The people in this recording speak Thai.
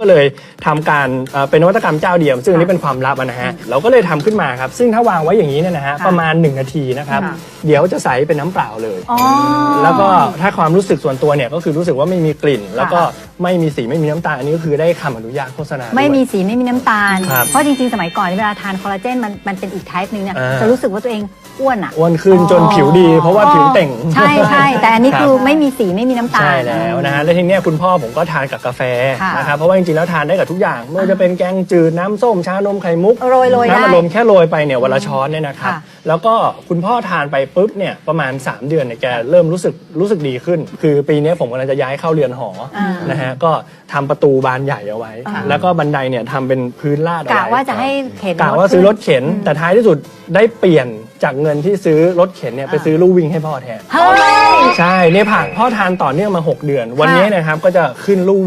ก็เลยทำการเอ่อเป็นนวัตกรรมเจ้าเดียว ซึ่งอันนี้เป็นความลับอะนะฮะเราก็เลยทำขึ้นมาครับ ซึ่งถ้าวางไว้อย่างนี้เนี่ยนะฮะค่ะประมาณ 1 นาทีนะครับ ค่ะ เดี๋ยวจะใสเป็นน้ำเปล่าเลย อ๋อ แล้วก็ถ้าความรู้สึกส่วนตัวเนี่ยก็คือรู้สึกว่าไม่มีกลิ่น แล้วก็ไม่มีสีไม่มีน้ำตาลอันนี้ก็คือได้คำอนุญาตโฆษณาด้วย ไม่มีสีไม่มีน้ำตาล ครับเพราะจริง ๆ สมัยก่อนเวลาทานคอลลาเจนมันมันเป็นอีกไทป์หนึงเนี่ยอ่าจะรู้สึกว่าตัวเองอ้วนอะ อ้วนขึ้นจนผิวดี เพราะว่าผิวเต่ง ใช่ใช่แต่อันนี้รับคือไม่มีสีไม่มีน้ำตาล ใช่แล้วนะฮะแล้วทีเนี้ยคุณพ่อผมก็ทานกับกาแฟค่ะนะครับเพราะว่าจริงๆแล้วทานได้กับทุกอย่างไม่ว่าจะเป็นแกงจืดน้ำส้มชานมไข่มุกโรยโรยได้น้ำอัดลมแค่โรยไปเนี่ยวันละช้อนเนี่ยนะครับค่ะ แล้วก็คุณพ่อทานไปปุ๊บเนี่ยประมาณ 3 เดือนเนี่ยแกเริ่มรู้สึกรู้สึกดีขึ้น คือปีเนี้ยผมกำลังจะย้ายเข้าเรือนหออา นะฮะก็ทำประตูบานใหญ่เอาไว้ค่ะแล้วก็บันไดเนี่ยทำเป็นพื้นลาดเอากะไว้ ว่าจะให้เข็นกะว่าซื้อรถเข็นแต่ท้ายที่สุดได้เปลี่ยน จากเงินที่ซื้อรถเข็นเนี่ยไปซื้อลู่วิ่งให้พ่อแทน เฮ้ย ใช่เนี่ยผ่านพ่อทานต่อเนื่องมา 6 เดือน วันนี้นะครับก็จะขึ้นลู่